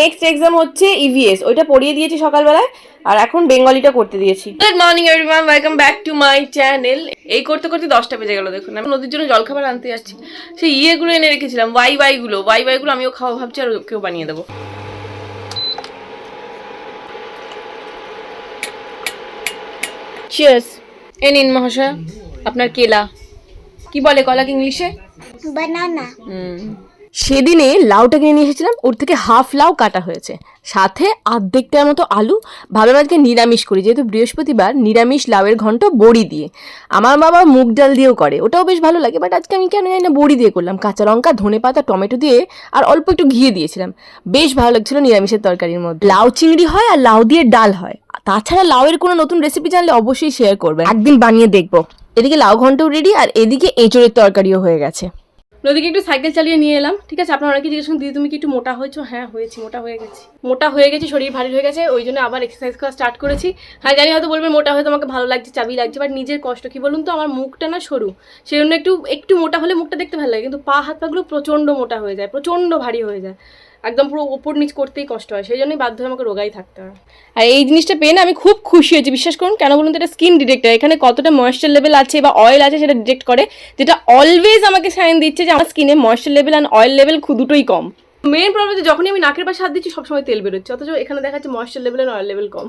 Next exam হচ্ছে EVS ওইটা পড়িয়ে দিয়েছি সকালবেলায় আর এখন বেঙ্গলিটা করতে দিয়েছি। Good morning everyone welcome back to my channel এই করতে করতে দশটা বেজে গেল দেখুন। আমি নদীর জন্য জলখাবার আনতে যাচ্ছি। সেই ইয়েগুলো এনে রেখেছিলাম ওয়াই ওয়াই গুলো। ওয়াই ওয়াই গুলো আমিও খাওয়া ভাবছি আর ওকেও বানিয়ে দেবো। চিয়ার্স এ নিন মহাশয় আপনার কেলা। কি বলে কলাকে ইংলিশে? Banana. সেদিনে লাউটা কিনে নিয়ে এসেছিলাম, ওর থেকে হাফ লাউ কাটা হয়েছে। সাথে আর্ধেকটার মতো আলু ভাবলাম আজকে নিরামিষ করি, যেহেতু বৃহস্পতিবার নিরামিষ লাউয়ের ঘন্ট বড়ি দিয়ে। আমার বাবা মুগ ডাল দিয়েও করে, ওটাও বেশ ভালো লাগে বাট আজকে আমি কেন জানি না বড়ি দিয়ে করলাম। কাঁচা লঙ্কা, ধনে পাতা, টমেটো দিয়ে আর অল্প একটু ঘিয়ে দিয়েছিলাম। বেশ ভালো লাগছিল নিরামিষের তরকারির মধ্যে। লাউ চিংড়ি হয় আর লাউ দিয়ে ডাল হয়। তাছাড়া লাউয়ের কোনো নতুন রেসিপি জানলে অবশ্যই শেয়ার করবেন। একদিন বানিয়ে দেখব। এদিকে লাউ ঘন্টও রেডি আর এদিকে এঁচড়ের তরকারিও হয়ে গেছে। নদীকে একটু সাইকেল চালিয়ে নিয়ে এলাম, ঠিক আছে? আপনার অনেকে জিজ্ঞেস করেন দিদি, তুমি কি একটু মোটা হয়েছো? হ্যাঁ হয়েছি, মোটা হয়ে গেছি। মোটা হয়ে গেছি, শরীর ভারী হয়ে গেছে, ওই জন্য আবার এক্সারসাইজ করা স্টার্ট করেছি। হ্যাঁ জানি হয়তো বলবেন মোটা হয়ে তোমাকে ভালো লাগছে, চাবি লাগছে বাট নিজের কষ্ট কি বলুন তো, আমার মুখটা না সরু। সেই জন্য একটু একটু মোটা হলে মুখটা দেখতে ভালো লাগে, কিন্তু পা, হাত পাগুলো প্রচণ্ড মোটা হয়ে যায়, প্রচণ্ড ভারী হয়ে যায়। একদম পুরো ওপর নিচ করতেই কষ্ট হয় সেই জন্যই বাধ্য হয়ে আমাকে রোগাই থাকতে হয়। আর এই জিনিসটা পেয়ে না আমি খুব খুশি হয়েছি। বিশ্বাস করুন কেন বলুন তো এটা স্কিন ডিটেক্টর এখানে কতটা ময়েশ্চার লেভেল আছে বা অয়েল আছে সেটা ডিটেক্ট করে যেটা অলওয়েজ আমাকে সাইন দিচ্ছে যে আমার স্কিনে moisture level and oil level দুটোই কম। মেন প্রবলেম যখনই আমি নাকের পাশে হাত দিচ্ছি সবসময় তেল বেরোচ্ছে অথচ এখানে দেখা যাচ্ছে moisture level and oil level কম।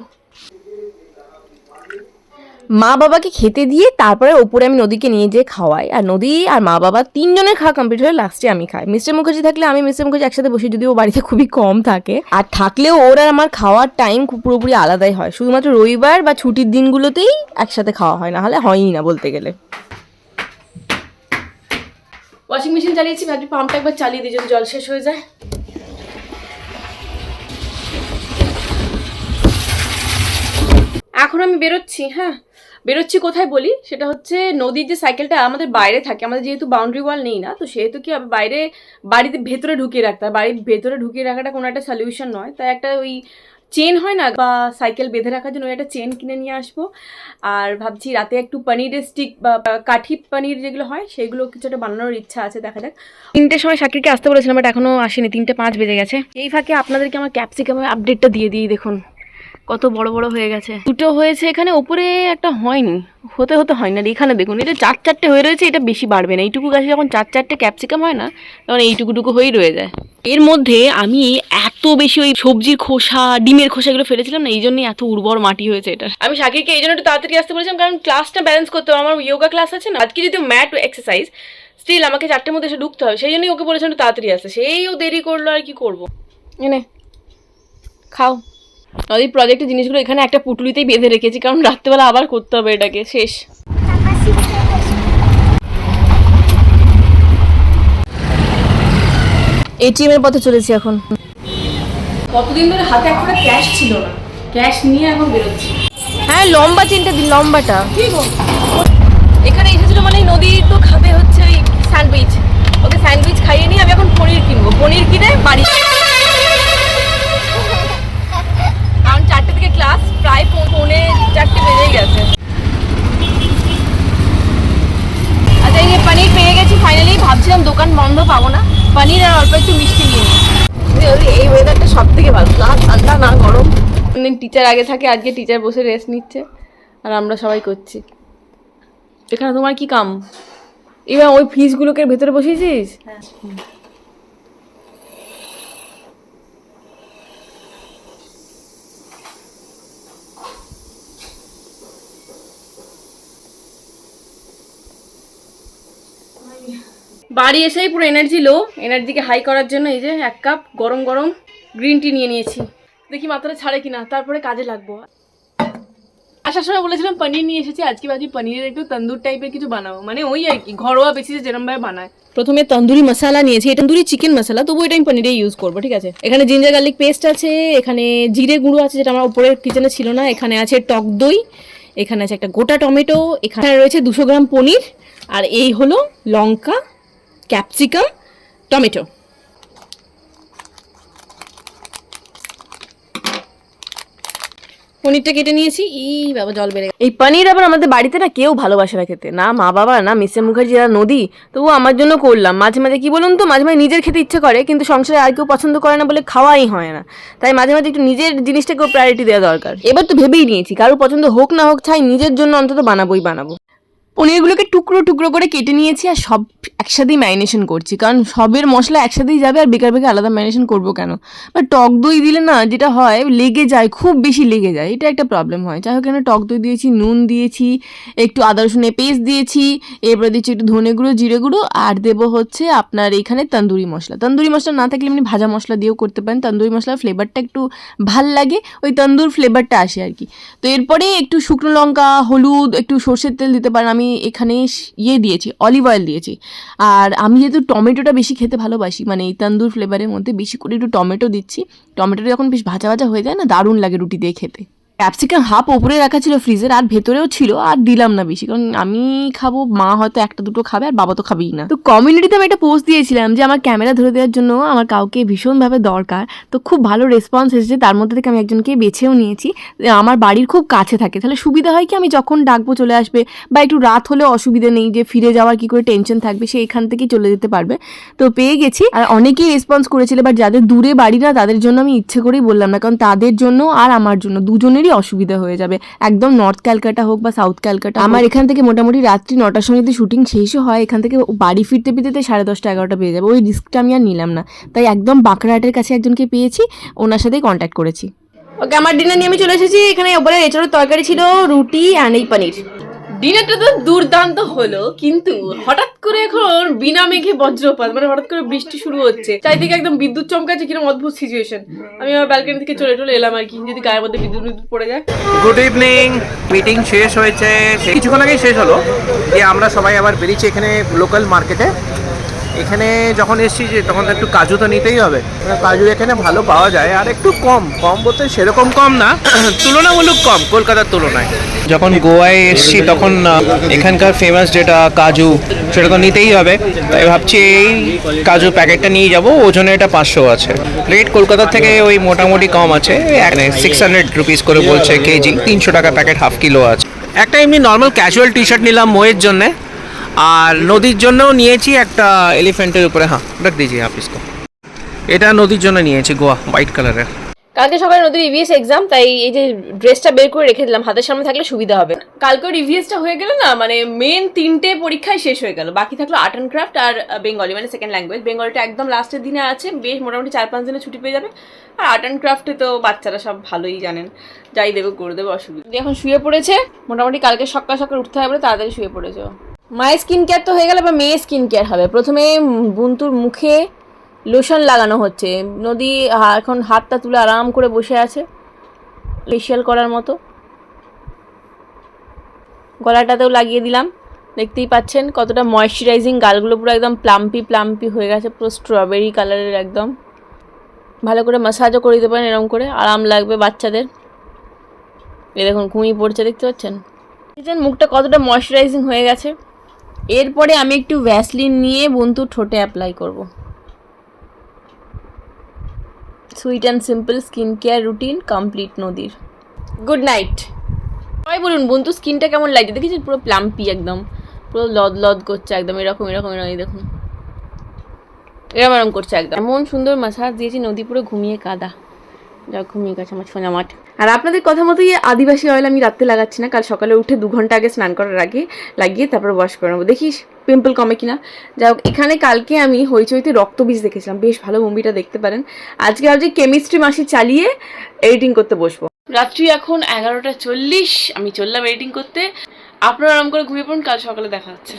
মা বাবাকে খেতে দিয়ে তারপরে ওপরে আমি নদীকে নিয়ে যেয়ে খাওয়াই। আর নদী আর মা বাবা তিনজনের খাওয়া কমপ্লিট হয়ে লাস্টে আমি খাই। মিস্টার মুখার্জি থাকলে আমি মিস্টার মুখার্জি একসাথে বসি ও বাড়িতে খুবই কম থাকে। আর থাকলেও ওর আর আমার খাওয়ার টাইম পুরোপুরি আলাদাই হয়। শুধুমাত্র রবিবার বা ছুটির দিনগুলোতেই একসাথে খাওয়া হয় না হলে হয়ই না বলতে গেলে। ওয়াশিং মেশিন চালিয়েছি ভাবছি পাম্পটা একবার চালিয়ে দিই, যদি জল শেষ হয়ে যায়। এখন আমি বেরোচ্ছি হ্যাঁ। বেরোচ্ছি কোথায় বলি? সেটা হচ্ছে নদীর যে সাইকেলটা আমাদের বাইরে থাকে, আমাদের যেহেতু বাউন্ডারি ওয়াল নেই না, তো সেহেতু কি বাইরে বাড়িতে ভেতরে ঢুকিয়ে রাখতে হয়। বাড়ির ভেতরে ঢুকিয়ে রাখাটা কোনো একটা সলিউশন নয়। তাই একটা ওই চেন হয় না, বা সাইকেল বেঁধে রাখার জন্য ওই একটা চেন কিনে নিয়ে আসব। আর ভাবছি রাতে একটু পনিরের স্টিক বা কাঠি পনির যেগুলো হয়, সেগুলো কিছু একটা বানানোর ইচ্ছা আছে, দেখা যাক। তিনটের সময় শাকিরকে আসতে বলেছিলাম বাট এখনও আসেনি। তিনটে পাঁচ বেজে গেছে। এই ফাঁকে আপনাদেরকে আমার ক্যাপসিকামের আপডেটটা দিয়ে দিই, দেখুন। কত বড় বড় হয়ে গেছে। দুটো হয়েছে এখানে ওপরে একটা হয়নি। হতে হতে হয় না এখানে দেখুন এটা চার চারটে হয়ে রয়েছে এটা বেশি বাড়বে না। এইটুকু গাছে যখন চার চারটে ক্যাপসিকাম হয় না তখন এইটুকুটুকু হয়েই রয়ে যায়। এর মধ্যে আমি এত বেশি ওই সবজির খোসা ডিমের খোসাগুলো ফেলেছিলাম না এই জন্যই এত উর্বর মাটি হয়েছে এটা আমি শাকিরকে এই জন্য একটু তাড়াতাড়ি আসতে বলেছিলাম কারণ ক্লাসটা ব্যালেন্স করতে হবে। আমার যোগা ক্লাস আছে না আজকে যদি ম্যাট এক্সারসাইজ স্টিল আমাকে চারটের মধ্যে এসে ঢুকতে হবে। সেই জন্যই ওকে বলেছিলাম একটু তাড়াতাড়ি আসতে। সেই ও দেরি করল আর কি করব? এনে খাও। নদীর প্রজেক্টের জিনিসগুলো এখানে একটা পুটুলিতেই বেঁধে রেখেছি কারণ রাত্রেবেলা আবার করতে হবে এটাকে শেষ। এটিএম এর পথে চলেছি এখন। কতদিন ধরে হাতে একটা ক্যাশ ছিল না। ক্যাশ নিয়ে এখন বেরোচ্ছি। হ্যাঁ লম্বা চেনটা দিন লম্বাটা। এখানে এসেছিল মানে নদী তো খাবে হচ্ছে ওই স্যান্ডউইচ ওকে স্যান্ডউইচ খাইয়ে নিয়ে আমি এখন পনির কিনবো। পনির কিনে বাড়ি ক্লাস প্রায় পৌনে চারটে বেজেই গেছে। আচ্ছা এই পনির পেয়ে গেছি ফাইনালি ভাবছিলাম দোকান বন্ধ পাবো না। পনির আর অল্প একটু মিষ্টি নিয়ে নিই। এই ওয়েদারটা সব থেকে ভালো। না ঠান্ডা, না গরম। টিচার আগে থাকে, আজকে টিচার বসে রেস্ট নিচ্ছে, আর আমরা সবাই করছি। এখানে তোমার কি কাম? এবার ওই ফিসগুলোকে ভেতরে বসিয়েছিস? হুম। বাড়ি এসেই পুরো এনার্জি লো এনার্জিকে হাই করার জন্য এই যে এক কাপ গরম গরম গ্রিন টি নিয়ে নিয়েছি। দেখি মাথাটা ছাড়ে কিনা, তারপরে কাজে লাগবো। আসার সময় বলেছিলাম পনির নিয়ে এসেছি, আজকে ভাবছি পনিরের একটু তন্দুর টাইপের কিছু বানাবো। মানে ওই আর কি, ঘরোয়া বেসিসে যেরমভাবে বানায়। প্রথমে তন্দুরি মশলা নিয়েছি এটা তন্দুরি চিকেন মশলা, তবু এটা আমি পনিরে ইউজ করব, ঠিক আছে? এখানে জিঞ্জার গার্লিক পেস্ট আছে, এখানে জিরে গুঁড়ো আছে, যেটা আমার উপরের কিচেনে ছিল না, এখানে আছে টক দই, এখানে আছে একটা গোটা টমেটো, এখানে রয়েছে দুশো গ্রাম পনির আর এই হলো লঙ্কা, ক্যাপসিকাম, টমেটো। পনিরটা কেটে নিয়েছি। ই বাবা, জল বেড়ে এই পনির আবার আমাদের বাড়িতে না কেউ ভালোবাসে না খেতে। না মা বাবা, না মিসে মুখার্জি আর নদী। তবু আমার জন্য করলাম। মাঝে মাঝে কি বলুন তো, মাঝে মাঝে নিজের খেতে ইচ্ছে করে, কিন্তু সংসারে আর কেউ পছন্দ করে না বলে খাওয়াই হয় না। তাই মাঝে মাঝে একটু নিজের জিনিসটাকেও প্রায়োরিটি দেওয়া দরকার। এবার তো ভেবেই নিয়েছি কারও পছন্দ হোক না হোক চাই নিজের জন্য অন্তত বানাবোই বানাবো। পনিরগুলোকে টুকরো টুকরো করে কেটে নিয়েছি আর সব একসাথেই ম্যারিনেশন করছি। কারণ সবের মশলা একসাথেই যাবে আর বেকার বেকার আলাদা ম্যারিনেশন করব কেন? বা টক দই দিলে না যেটা হয়, লেগে যায়, খুব বেশি লেগে যায়, এটা একটা প্রবলেম হয়। যাই হোক টক দই দিয়েছি, নুন দিয়েছি, একটু আদা রসুনের পেস্ট দিয়েছি, এরপরে দিচ্ছি একটু ধনে গুঁড়ো, জিরে গুঁড়ো, আর দেবো হচ্ছে আপনার এখানে তন্দুরি মশলা। তন্দুরি মশলা না থাকলে এমনি ভাজা মশলা দিয়েও করতে পারেন। তন্দুরি মশলার ফ্লেভারটা একটু ভালো লাগে, ওই তন্দুর ফ্লেভারটা আসে আর কি তো এরপরে একটু শুকনো লঙ্কা, হলুদ, একটু সর্ষের তেল দিতে পারেন। আমি এখানে ইয়ে দিয়েছি অলিভ অয়েল দিয়েছি। আর আমি যেহেতু টমেটোটা বেশি খেতে ভালোবাসি মানে এই তান্দুর ফ্লেভারের মধ্যে বেশি করে একটু টমেটো দিচ্ছি। টমেটোটা যখন বেশ ভাজা ভাজা হয়ে যায় না, দারুণ লাগে রুটি দিয়ে খেতে। ক্যাপসিকাম হাফ ওপরে রাখা ছিল ফ্রিজের, আর ভেতরেও ছিল, আর দিলাম না বেশি, কারণ আমি খাব, মা হয়তো একটা দুটো খাবে, আর বাবা তো খাবেই না। তো কমিউনিটিতে আমি একটা পোস্ট দিয়েছিলাম যে আমার ক্যামেরা ধরে দেওয়ার জন্য আমার কাউকে ভীষণভাবে দরকার। তো খুব ভালো রেসপন্স এসেছে, তার মধ্যে থেকে আমি একজনকে বেছেও নিয়েছি। আমার বাড়ির খুব কাছে থাকে, তাহলে সুবিধা হয় কি আমি যখন ডাকবো চলে আসবে, বা একটু রাত হলে অসুবিধা নেই যে ফিরে যাওয়ার কি করে টেনশন থাকবে, সে এখান থেকেই চলে যেতে পারবে। তো পেয়ে গেছি, আর অনেকেই রেসপন্স করেছিল বাট যাদের দূরে বাড়ি না, তাদের জন্য আমি ইচ্ছে করেই বললাম না, কারণ তাদের জন্য আর আমার জন্য দুজনেরই অসুবিধা হয়ে যাবে। একদম নর্থ ক্যালকাটা হোক বা সাউথ ক্যালকাটা আমার এখান থেকে মোটামুটি রাত্রি নটার সময় যদি শুটিং শেষও হয়, এখান থেকে বাড়ি ফিরতে ফিরতে সাড়ে দশটা এগারোটা পেয়ে যাবে। ওই রিস্কটা আমি আর নিলাম না। তাই একদম বাঁকড়াহাটের কাছে একজনকে পেয়েছি, ওনার সাথেই কন্ট্যাক্ট করেছি। ওকে, আমার ডিনার নিয়ে আমি চলে এসেছি। এখানে ওপরে এছাড়াও তরকারি ছিল রুটি অ্যান্ড এই পনির। ডিনারটা তো দুর্দান্ত হলো, কিন্তু হঠাৎ করে এখন বিনা মেঘে বজ্রপাত মানে হঠাৎ করে বৃষ্টি শুরু হচ্ছে। চারিদিকে একদম বিদ্যুৎ চমকাচ্ছে কীরকম অদ্ভুত সিচুয়েশন আমি আমার ব্যালকনি থেকে চলে চলে এলাম আর কি, যদি গায়ের মধ্যে বিদ্যুৎ বিদ্যুৎ পড়ে যায়। গুড ইভিনিং মিটিং শেষ হয়েছে, কিছুক্ষণ আগেই শেষ হলো। যে আমরা সবাই আবার বেরিয়েছি এখানে লোকাল মার্কেটে এখানে যখন এসেছি যে তখন তো একটু কাজু তো নিতেই হবে। কাজু এখানে ভালো পাওয়া যায় আর একটু কম। কম বলতে সেরকম কম না তুলনামূলক কম কলকাতার তুলনায়। যখন গোয়ায় এসেছি তখন এখানকার ফেমাস যেটা কাজু সেটা তো নিতেই হবে। তাই ভাবছি এই কাজু প্যাকেটটা নিয়ে যাব ওজনে এটা পাঁচশো আছে। রেট কলকাতার থেকে ওই মোটামুটি কম আছে। সিক্স হান্ড্রেড রুপিস করে বলছে কেজি। তিনশো টাকা প্যাকেট হাফ কিলো আছে। একটা এমনি নর্মাল ক্যাজুয়াল টি শার্ট নিলাম মোয়ের জন্যে। আর নদীর জন্যও নিয়েছি একটা এলিফ্যান্টের উপরে হ্যাঁ রাখ দিয়েছি হাফিস এটা নদীর জন্য নিয়েছি গোয়া হোয়াইট কালারের কালকে সকালে নদীর ইভিএস এক্সাম তাই এই যে ড্রেসটা বের করে রেখে দিলাম, হাতের সামনে থাকলে সুবিধা হবে। কালকে ইভিএসটা হয়ে গেল না মানে মেন তিনটে পরীক্ষায় শেষ হয়ে গেল, বাকি থাকল আর্ট অ্যান্ড ক্রাফট আর বেঙ্গলি মানে সেকেন্ড ল্যাঙ্গুয়েজ বেঙ্গলিটা একদম লাস্টের দিনে আছে, বেশ মোটামুটি চার পাঁচ দিনে ছুটি পেয়ে যাবে। আর আর্ট অ্যান্ড ক্রাফটে তো বাচ্চারা সব ভালোই জানেন, যাই দেবে, করে দেবে, অসুবিধা এখন শুয়ে পড়েছে, মোটামুটি কালকে সকাল সকাল উঠতে হবে তাড়াতাড়ি শুয়ে পড়েছে। মায়ের স্কিন কেয়ার তো হয়ে গেল, এবার মেয়ের স্কিন কেয়ার হবে। প্রথমে বুন্তুর মুখে লোশন লাগানো হচ্ছে। নদী এখন হাতটা তুলে আরাম করে বসে আছে ফেশিয়াল করার মতো। গলাটাতেও লাগিয়ে দিলাম। দেখতেই পাচ্ছেন কতটা ময়শ্চারাইজিং গালগুলো পুরো একদম প্লাম্পি প্লাম্পি হয়ে গেছে, পুরো স্ট্রবেরি কালারের একদম। ভালো করে মাসাজও করে দিতে পারেন এরকম করে, আরাম লাগবে বাচ্চাদের। এই দেখুন, ঘুমিয়ে পড়ছে, দেখতে পাচ্ছেন? মুখটা কতটা ময়শ্চারাইজিং হয়ে গেছে। এরপরে আমি একটু ভ্যাসলিন নিয়ে বন্ধুর ঠোঁটে অ্যাপ্লাই করব। Sweet and simple skin care routine complete নদীর। গুড নাইট সবাই বলুন, বন্ধু, স্কিনটা কেমন লাগছে? দেখেছি পুরো প্লাম্পি একদম। পুরো লদ লদ করছে একদম, এরকম এরকম এরকম দেখুন। এরকম এরকম করছে একদম। এমন সুন্দর মাসাজ দিয়েছি, নদী পুরো ঘুমিয়ে কাদা। যা ঘুমিয়ে গেছে আমার সোনা মাঠ আর আপনাদের কথা মতোই এই আদিবাসী অয়েল আমি রাত্রে লাগাচ্ছি না। কাল সকালে উঠে দু ঘণ্টা আগে স্নান করার আগে লাগিয়ে তারপর ওয়াশ করে নেব। দেখিস পিম্পল কমে কিনা। যাই হোক, এখানে কালকে আমি হইচইতে রক্তবীজ দেখেছিলাম। বেশ ভালো মুভিটা দেখতে পারেন। আজকে ভাবছি কেমিস্ট্রি মাসি চালিয়ে এডিটিং করতে বসবো। রাত্রি এখন এগারোটা চল্লিশ, আমি চললাম এডিটিং করতে। আপনারা আরাম করে ঘুমিয়ে পড়ুন, কাল সকালে দেখা হচ্ছে।